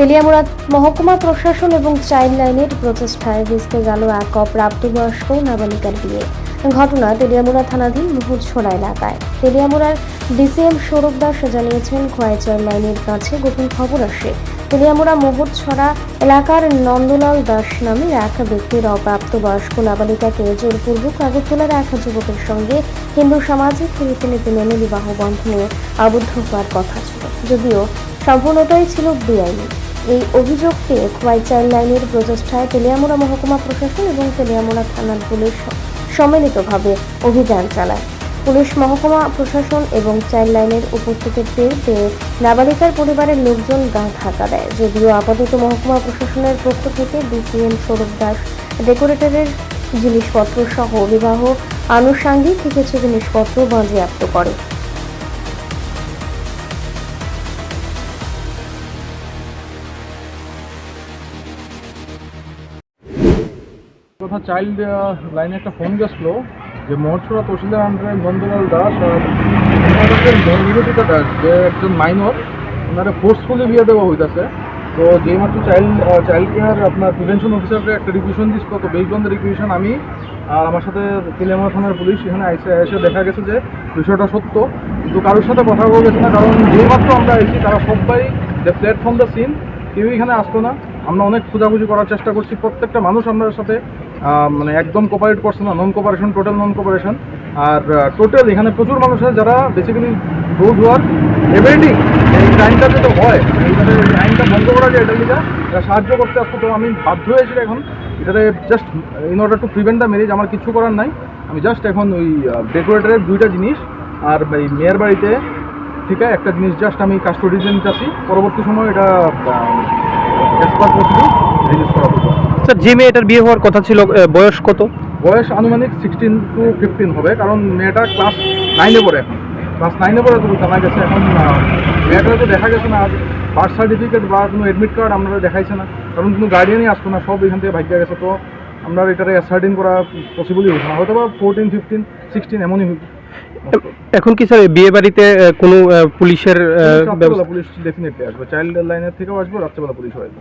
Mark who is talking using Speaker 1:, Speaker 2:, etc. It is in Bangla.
Speaker 1: তেলিয়ামুড়া মহকুমা প্রশাসন এবং চাইল্ড লাইনের প্রচেষ্টায় ভেস্তে গেল এক অপ্রাপ্তবয়স্ক নাবালিকার বিয়ে। ঘটনা তেলিয়ামুড়া থানাধীন মুহুরছড়া এলাকায়। তেলিয়ামুড়ার ডিসিএম সৌরভ দাস জানিয়েছেন, খোয়াই চাইল্ড লাইনের কাছে গোপন খবর আসে। তেলিয়ামুড়া মুহুরছড়া এলাকার নন্দলাল দাস নামের এক ব্যক্তির অপ্রাপ্তবয়স্ক নাবালিকাকে জোরপূর্বক আগরতলার এক যুবকের সঙ্গে হিন্দু সামাজিক রীতিনীতি মেনে বিবাহ বন্ধনে আবদ্ধ হওয়ার কথা ছিল। যদিও সম্পূর্ণটাই ছিল বেআইনি। এই অভিযোগ পেয়ে খোয়াই চাইল্ড লাইনের প্রচেষ্টায় তেলিয়ামুড়া মহকুমা প্রশাসন এবং তেলিয়ামুড়া থানার পুলিশ সম্মিলিতভাবে অভিযান চালায়। পুলিশ মহকুমা প্রশাসন এবং চাইল্ড লাইনের উপস্থিতির টের পেয়ে নাবালিকার পরিবারের লোকজন গা ঢাকা দেয়। যদিও আপাতত মহকুমা প্রশাসনের পক্ষ থেকে ডিসিএম সৌরভ দাস, ডেকোরেটরের জিনিসপত্র সহ বিবাহ আনুষাঙ্গিক কিছু জিনিসপত্র বাজেয়াপ্ত করে।
Speaker 2: কথা চাইল্ড লাইনে একটা ফোন গেছিল যে মহরছড়া তহসিলদার আন্ডারে নন্দলাল দাস আর ওনাদের দাস যে একজন মাইনর ওনারা ফোর্সফুলি বিয়ে দেওয়া হইতাছে। তো যেই মাত্র চাইল্ড চাইল্ড কেয়ার আপনার প্রিভেনশন অফিসারকে একটা রিকুয়েশন দিচ্ছিল তো বেসড রিকুয়েশন আমি আর আমার সাথে তেলিয়ামা থানার পুলিশ এখানে এসে এসে দেখা গেছে যে বিষয়টা সত্য। কিন্তু কারোর সাথে কথা বলা গেছে না, কারণ যেই মাত্র আমরা এসেছি তারা সবাই দ্য প্ল্যাটফর্ম দ্য সিন কেউ এখানে আসতো না। আমরা অনেক খোঁজাখুঁজি করার চেষ্টা করছি। প্রত্যেকটা মানুষ আমাদের সাথে মানে একদম কোপারেট করছে না non cooperation total non cooperation আর টোটাল এখানে প্রচুর মানুষ আছে যারা বেসিক্যালি রোজ ওয়ার এভরিথিং এই ক্রাইমটা যেটা হয় এইটাতে আইনটা বন্ধ করা যায়, এটা এরা সাহায্য করতে আসতো তো আমি বাধ্য হয়েছি এখন, এটাতে just in order to prevent the marriage আমার কিছু করার নাই। আমি জাস্ট এখন ওই ডেকোরেটরের দুইটা জিনিস, আর এই মেয়ের বাড়িতে, ঠিক আছে, একটা জিনিস জাস্ট আমি কাস্টোডিজে নিতেছি পরবর্তী সময় এটা রিলিজ করা হবে
Speaker 3: স্যার যে মেয়েটার বিয়ে হওয়ার কথা ছিল বয়স কত?
Speaker 2: বয়স আনুমানিক সিক্সটিন টু ফিফটিন হবে কারণ মেয়েটা ক্লাস নাইনে পড়ে এখন। ক্লাস নাইনে পড়ে তো জানা গেছে এখন মেয়েটা তো দেখা গেছে না বার্থ সার্টিফিকেট বা কোনো অ্যাডমিট কার্ড আপনারা দেখাইছে না কারণ কোনো গার্ডিয়ানই আসতো না সব এখান থেকে ভাগ্য গেছে তো আমরা এটারে অ্যাসার্টিন করা পসিবলই না হয়তো বা ফোরটিন ফিফটিন সিক্সটিন এমনই
Speaker 3: এখন কি স্যার বিয়ে বাড়িতে কোনো পুলিশের
Speaker 2: পুলিশ ডেফিনেটলি আসবে চাইল্ড লাইনের থেকেও আসবে রাত্রেবেলা পুলিশ আসবে